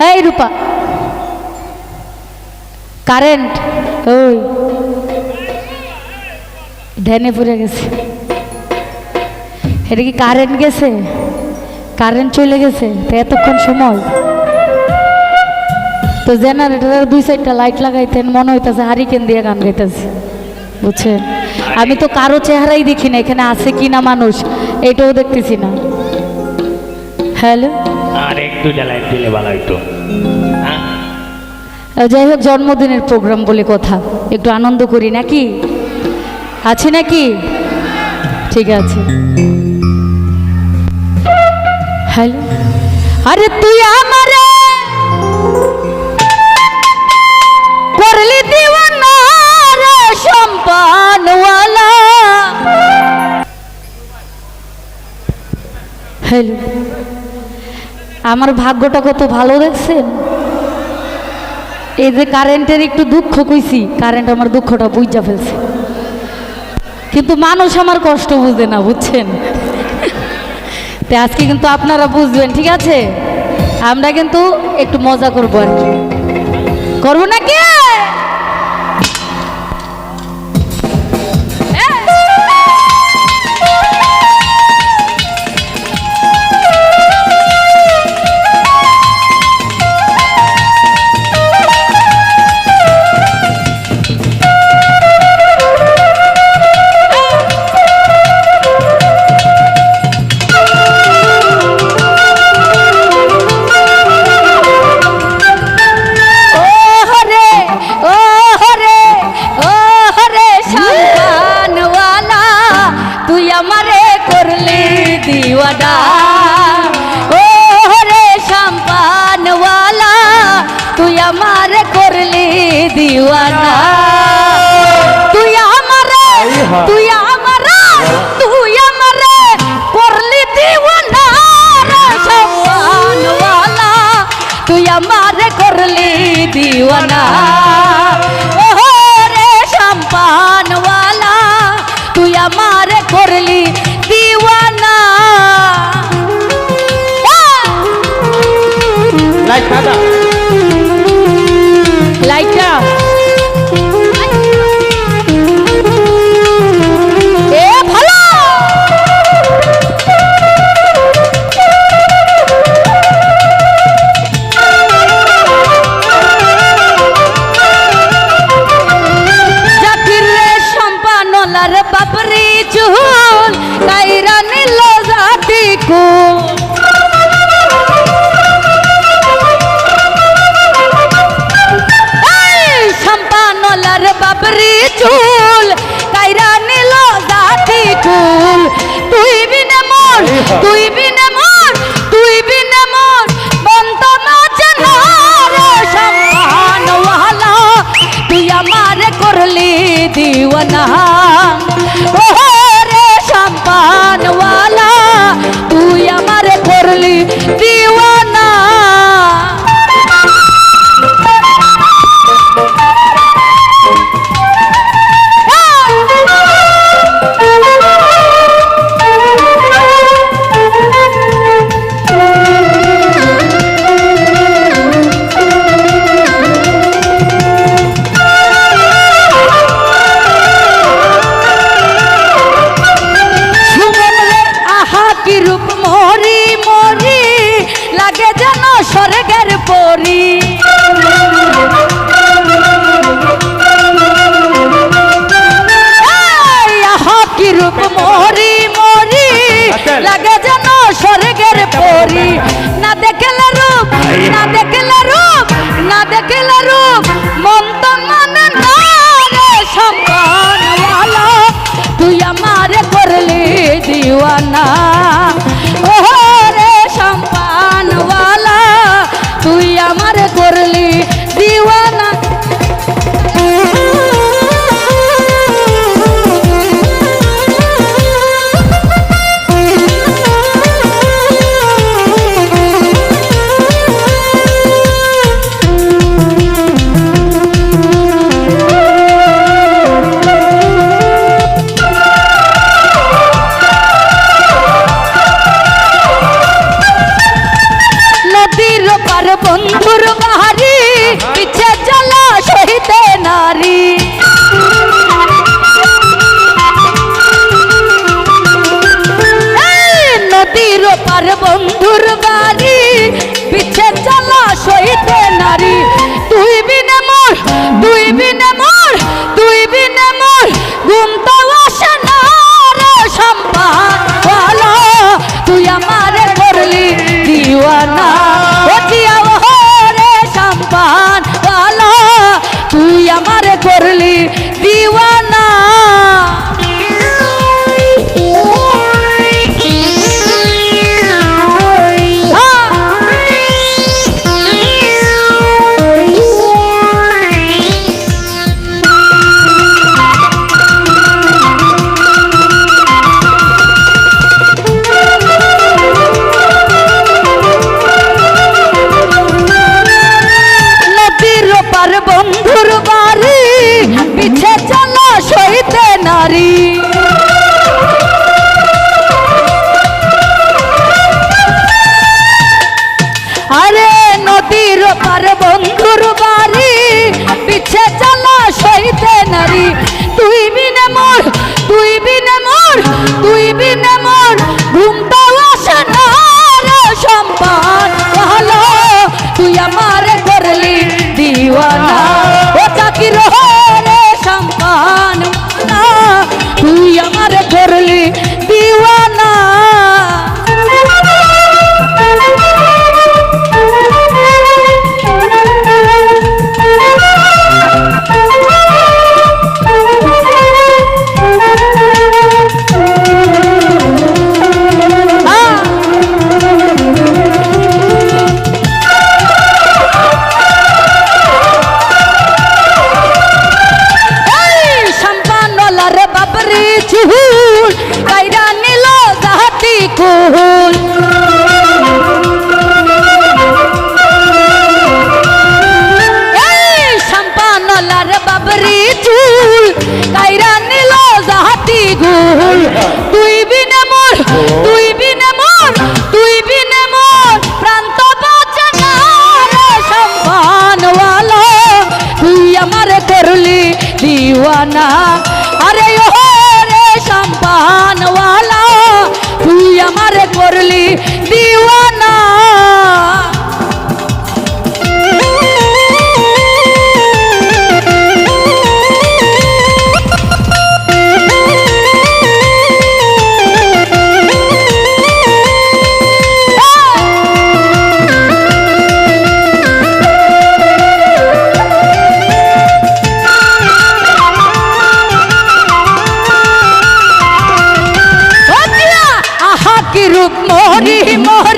এই রূপা। কারেন্ট। ওই। ধ্যানে পড়ে গেছে। এটা কি কারেন্ট গেছে? কারেন্ট চলে গেছে। তো এতক্ষণ সময়। তো জেনারেটরের দুই সাইডটা লাইট লাগাইতেন, মনে হইতেছে হারিকেন দিয়ে গান গাইতেছে। বুঝছেন? আমি তো কারও চেহারাই দেখি না, এখানে আছে কি না মানুষ, এটাও দেখতেছি না। হ্যালো আর এক দুইটা দিলে ভালো হইতো। হ্যাঁ? যাই হোক, জন্মদিনের প্রোগ্রাম বলে কথা। একটু আনন্দ করি, নাকি? আছে নাকি? ঠিক আছে। হ্যালো? আরে তুই আমার করলি সম্পানওয়ালা। হ্যালো? আমার ভাগ্যটা কত ভালো দেখছেন? এই যে কারেন্টের একটু দুঃখ কইছি কারেন্ট আমার দুঃখটা বুঝা ফেলছে। কিন্তু মানুষ আমার কষ্ট বুঝে না, বুঝছেন? তো আজকে কিন্তু আপনারা বুঝবেন, ঠিক আছে? আমরা কিন্তু একটু মজা করব আর কি। করব নাকি? দিওয়ানা। তুই আমারে তুই আমারে তুই আমারে করলি দিওয়ানা রে সম্পানওয়ালা তুই আমারে করলি দিওয়ানা। ওহো রে তুই আমার করলি দিওয়ানা। বন্ধুর মহা পার বন্ধুর বাড়ি পিছে চলা সইতে নারী তুই ঠিকানা আরে ও রে সম্পানওয়ালা তুই আমারে করলি দিওয়ানা। কি রূপ মরি মরি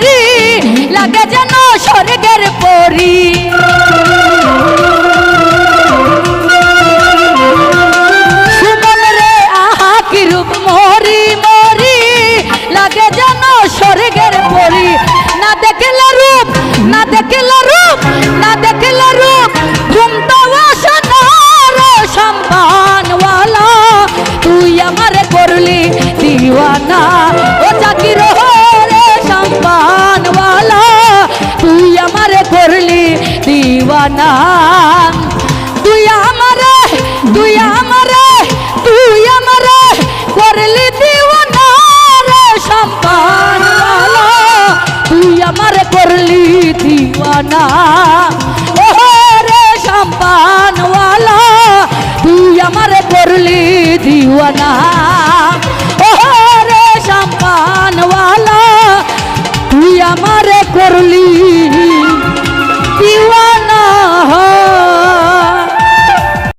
আমার করলি দিওয়ানা। তুই আমার তুই আমার তুই আমার করলি দিওয়ানা সম্পান তুই আমার করলি দিওয়ানা।